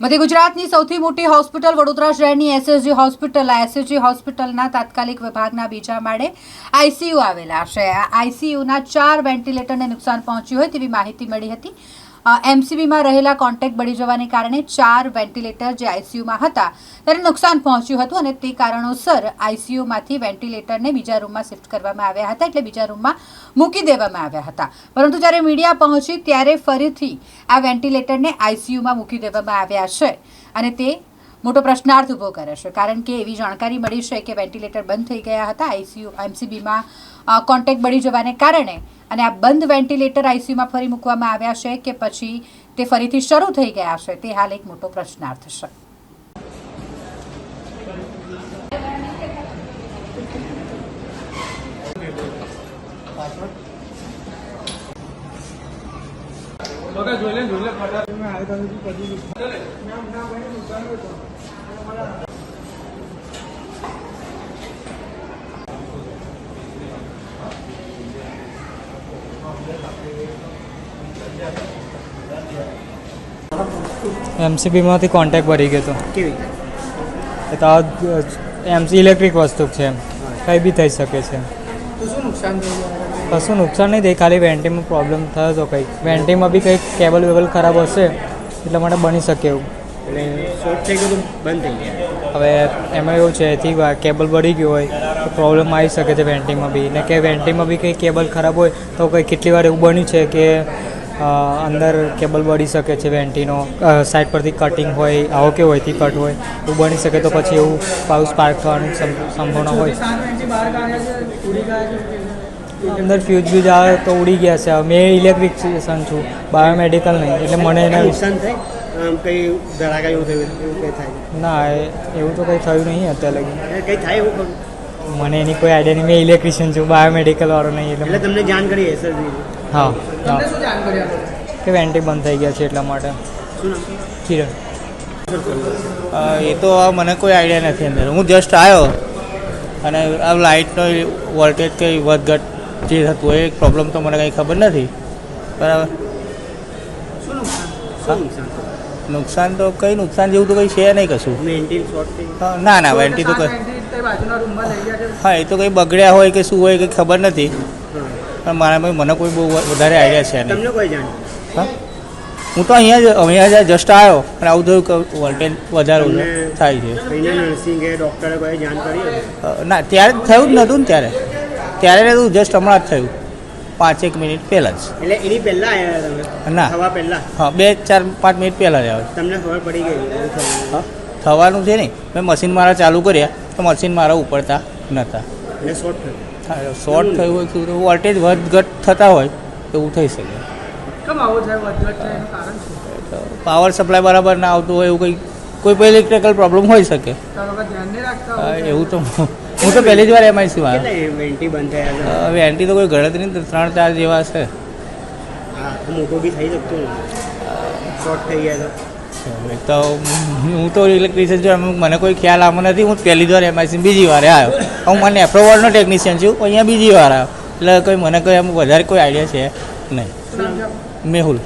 મધ્ય ગુજરાતની સૌથી મોટી હોસ્પિટલ વડોદરા શહેરની એસએસજી હોસ્પિટલ આ એસએસજી હોસ્પિટલના તાત્કાલિક વિભાગના બીજા માળે આઈસીયુ આવેલા છે. આઈસીયુના ચાર વેન્ટિલેટરને નુકસાન પહોંચ્યું હોય તેવી માહિતી મળી હતી. એમસીબીમાં રહેલા કોન્ટેક્ટ બળી જવાને કારણે ચાર વેન્ટિલેટર જે આઈસીયુમાં હતા તેને નુકસાન પહોંચ્યું હતું અને તે કારણોસર આઈસીયુમાંથી વેન્ટિલેટરને બીજા રૂમમાં શિફ્ટ કરવામાં આવ્યા હતા, એટલે બીજા રૂમમાં મૂકી દેવામાં આવ્યા હતા. પરંતુ જ્યારે મીડિયા પહોંચી, ત્યારે ફરીથી આ વેન્ટિલેટરને આઈસીયુમાં મૂકી દેવામાં આવ્યા છે. અને તે મોટો પ્રશ્નાર્થ ઊભો કરે છે, કારણ કે એવી જાણકારી મળી છે કે વેન્ટિલેટર બંધ થઈ ગયા હતા આઈસીયુ એમસીબીમાં કોન્ટેક્ટ બળી જવાને કારણે અને આ બંધ વેન્ટિલેટર આઈસીયુમાં ફરી મૂકવામાં આવ્યા છે કે પછી તે ફરીથી શરૂ થઈ ગયા છે તે હાલ એક મોટો પ્રશ્નાર્થ છે. બગા જોઈ લે જોઈ લે ફટાફટ એમસીબીમાંથી કોન્ટેક્ટ ભરી ગયો હતો કેવી? એ તો એમસી ઇલેક્ટ્રિક વસ્તુ છે કંઈ બી થઈ શકે છે શું નુકસાન કશું નુકસાન નહીં થાય ખાલી વેન્ટીમાં પ્રોબ્લેમ થયો હતો કંઈક. વેન્ટીમાં બી કંઈક કેબલ વેબલ ખરાબ હશે એટલા માટે બની શકે એવું. હવે એમાં એવું છે એથી કેબલ બળી ગયું હોય તો પ્રોબ્લેમ આવી શકે છે વેન્ટીમાં બી. ને કે વેન્ટીમાં બી કંઈ કેબલ ખરાબ હોય તો કંઈ કેટલી વાર એવું બન્યું છે કે અંદર કેબલ બળી શકે છે વેન્ટીનો સાઈડ પરથી કટિંગ હોય આવો કે હોયથી કટ હોય એવું બની શકે તો પછી એવું પાઉસ પાર્ક થવાની સંભાવના હોય. અંદર ફ્યુઝ બ્યુઝ આવે તો ઉડી ગયા છે. મેં ઇલેક્ટ્રિશિયન છું બાયોમેડિકલ નહીં એટલે મને એના નુકસાન થાય? આમ કંઈ ધડાકા એવું થયું એવું કંઈ થાય? ના એવું તો કંઈ થયું નહીં અત્યારે. લગી કંઈ થાય એવું ખરું? મને એની કોઈ આઈડિયા નહીં. મેં ઇલેક્ટ્રિશિયન છું બાયોમેડિકલ વાળો નહીં એટલે તમને જાણ કરી હશે જ. હા હા. કે વેન્ટી બંધ થઈ ગયા છે એટલા માટે. કિરણ. એ તો આ મને કોઈ આઈડિયા નથી અંદર. હું જસ્ટ આવ્યો અને આ લાઇટનો વોલ્ટેજ કંઈ વધઘટ જે થતું હોય એ પ્રોબ્લેમ તો મને કંઈ ખબર નથી. બરાબર? નુકસાન? તો કંઈ નુકસાન જેવું તો કંઈ છે નહીં કશું. ના ના વેન્ટી તો કંઈ હા એ તો કંઈ બગડ્યા હોય કે શું હોય કંઈ ખબર નથી. પણ મારા મને કોઈ બહુ વધારે આઈડિયા છે નહીં. તમને કોઈ જાણ? હા? હું તો અહીંયા જ અહીંયા જ જસ્ટ આવ્યો અને આવું થયું કે વોલ્ટેજ વધારે થાય છે. ડૉક્ટરે કોઈ જાણ કરી ના ત્યારે થયું જ નહોતું ને ત્યારે. ત્યારે નહોતું જસ્ટ હમણાં જ થયું. પાંચેક મિનિટ પહેલાં જ. એટલે એની પહેલાં આવ્યા તમે? ના. થવા પહેલાં? હા બે ચાર પાંચ મિનિટ પહેલાં જ તમને ખબર પડી ગઈ થવાનું છે નહીં મેં મશીન મારા ચાલુ કર્યા તો મશીન મારા ઉપડતા નહોતા એટલે શોર્ટ થયું. શોર્ટ થયું હોય તો વોલ્ટેજ વધ ઘટ થતા હોય એવું થઈ શકે. પાવર સપ્લાય બરાબર ના આવતું હોય એવું કંઈ કોઈ પણ ઇલેક્ટ્રિકલ પ્રોબ્લેમ હોઈ શકે. એવું તો હું તો પહેલી જ વાર એમઆઈસીમાં કેટલા વેન્ટી બંધ થયા હવે એન્ટી તો કોઈ ગણતરી નથી ત્રણ ચાર જેવા છે. હા તો મોટો બી થઈ શકતો શોર્ટ થઈ ગયા તો. હું તો ઇલેક્ટ્રિશિયન છું મને કોઈ ખ્યાલ આમાં નથી હું પહેલી જ વાર એમઆઈસી બીજી વારે આવ્યો. હું મને એપ્રોવલનો ટેકનિશિયન છું અહીંયા બીજી વાર આવ્યો એટલે કોઈ મને કોઈ આમ વધારે કોઈ આઈડિયા છે નહીં. મેહુલ.